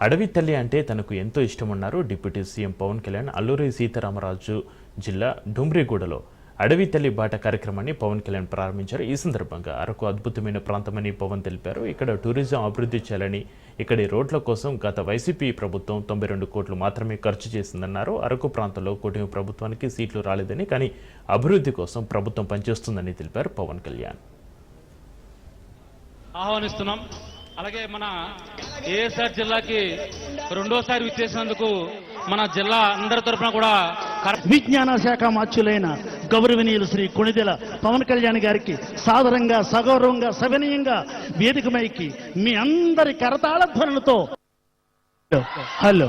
అడవి తల్లి అంటే తనకు ఎంతో ఇష్టమన్నారు డిప్యూటీ సీఎం పవన్ కళ్యాణ్ అల్లూరి సీతారామరాజు జిల్లా డుమ్రిగూడలో. అడవి తల్లి బాట కార్యక్రమాన్ని పవన్ కళ్యాణ్ ప్రారంభించారు. ఈ సందర్భంగా అరకు అద్భుతమైన ప్రాంతమని పవన్ తెలిపారు. ఇక్కడ టూరిజం అభివృద్ధి చేయాలని ఇక్కడి రోడ్ల కోసం గత వైసీపీ ప్రభుత్వం తొంభై రెండు కోట్లు మాత్రమే ఖర్చు చేసిందన్నారు. అరకు ప్రాంతంలో కూటమి ప్రభుత్వానికి సీట్లు రాలేదని కానీ అభివృద్ధి కోసం ప్రభుత్వం పనిచేస్తుందని తెలిపారు పవన్ కళ్యాణ్. ఆహ్వానిస్తున్నాం. అలాగే మన ఏఎస్ఆర్ జిల్లాకి రెండోసారి విచ్చేసినందుకు మన జిల్లా అందరి తరఫున కూడా విజ్ఞాన శాఖ మాచ్యులైన గౌరవనీయులు శ్రీ కొణిదెల పవన్ కళ్యాణ్ గారికి సాదరంగా సగౌరవంగా సవినయంగా వేదికమైకి మీ అందరి కరతాళ ధ్వనులతో హలో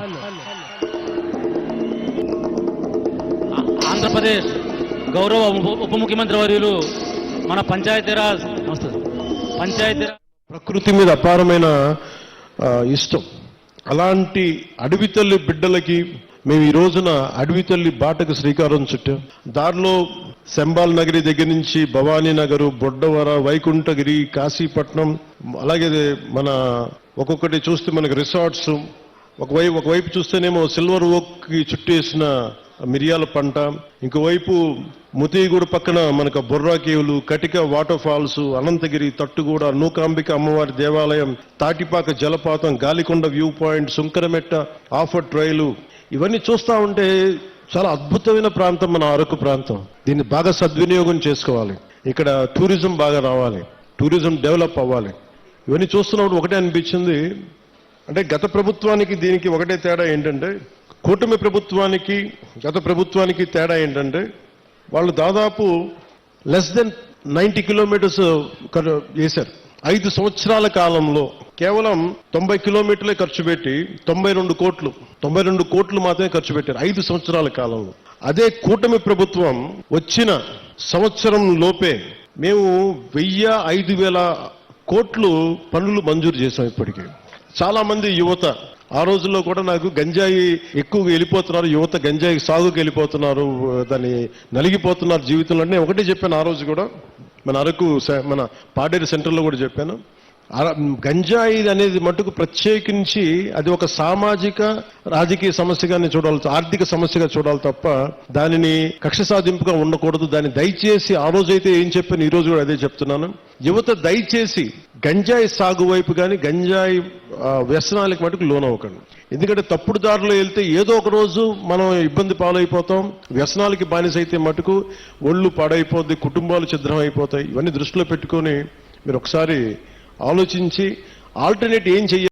ఆంధ్రప్రదేశ్ గౌరవ ఉప- ఉప ముఖ్యమంత్రి వర్యులు మన పంచాయతీరాజ్. పంచాయతీరాజ్ ప్రకృతి మీద అపారమైన ఇష్టం. అలాంటి అడవి తల్లి బిడ్డలకి మేము ఈ రోజున అడవి తల్లి బాటకు శ్రీకారం చుట్టాం. దారిలో శంబాల్ నగరి దగ్గర నుంచి భవానీ నగరు బొడ్డవర వైకుంఠగిరి కాశీపట్నం అలాగే మన ఒక్కొక్కటి చూస్తే మనకు రిసార్ట్స్. ఒకవైపు ఒకవైపు చూస్తేనేమో సిల్వర్ ఓక్కి చుట్టేసిన మిరియాల పంట ఇంకోవైపు ముతిగూడు పక్కన మనకు బొర్రా కేవులు కటిక వాటర్ ఫాల్స్ అనంతగిరి తట్టుగూడ నూకాంబిక అమ్మవారి దేవాలయం తాటిపాక జలపాతం గాలికొండ వ్యూ పాయింట్ సుంకరమెట్ట ఆఫర్ ట్రైలు ఇవన్నీ చూస్తా ఉంటే చాలా అద్భుతమైన ప్రాంతం మన అరకు ప్రాంతం. దీన్ని బాగా సద్వినియోగం చేసుకోవాలి. ఇక్కడ టూరిజం బాగా రావాలి. టూరిజం డెవలప్ అవ్వాలి. ఇవన్నీ చూస్తున్నప్పుడు ఒకటే అనిపించింది. అంటే గత ప్రభుత్వానికి దీనికి ఒకటే తేడా ఏంటంటే కూటమి ప్రభుత్వానికి గత ప్రభుత్వానికి తేడా ఏంటంటే వాళ్ళు దాదాపు లెస్ దెన్ నైంటీ కిలోమీటర్స్ వేశారు. ఐదు సంవత్సరాల కాలంలో కేవలం తొంభై కిలోమీటర్లే ఖర్చు పెట్టి తొంభై రెండు కోట్లు తొంభై రెండు కోట్లు మాత్రమే ఖర్చు పెట్టారు ఐదు సంవత్సరాల కాలంలో. అదే కూటమి ప్రభుత్వం వచ్చిన సంవత్సరం లోపే మేము వెయ్యి ఐదు వేల కోట్లు పనులు మంజూరు చేశాం ఇప్పటికే. చాలా మంది యువత ఆ రోజుల్లో కూడా నాకు గంజాయి ఎక్కువగా వెళ్ళిపోతున్నారు యువత గంజాయి సాగుకు వెళ్ళిపోతున్నారు దాన్ని నలిగిపోతున్నారు జీవితంలో. అంటే ఒకటే చెప్పాను ఆ రోజు కూడా మన అరకు మన పాడేరు సెంటర్లో కూడా చెప్పాను. గంజాయి అనేది మటుకు ప్రత్యేకించి అది ఒక సామాజిక రాజకీయ సమస్యగానే చూడాలి ఆర్థిక సమస్యగా చూడాలి తప్ప దానిని కక్ష సాధింపుగా ఉండకూడదు. దాన్ని దయచేసి ఆ రోజైతే ఏం చెప్పాను ఈ రోజు కూడా అదే చెప్తున్నాను. యువత దయచేసి గంజాయి సాగు వైపు కానీ గంజాయి వ్యసనాలకు మటుకు లోనవ్వకండి. ఎందుకంటే తప్పుడు దారిలో వెళ్తే ఏదో ఒక రోజు మనం ఇబ్బంది పాలైపోతాం. వ్యసనాలకి బానిసైతే మటుకు ఒళ్ళు పాడైపోద్ది కుటుంబాలు ఛిద్రం అయిపోతాయి ఇవన్నీ దృష్టిలో పెట్టుకొని మీరు ఒకసారి ఆలోచించి ఆల్టర్నేట్ ఏం చెయ్యాలి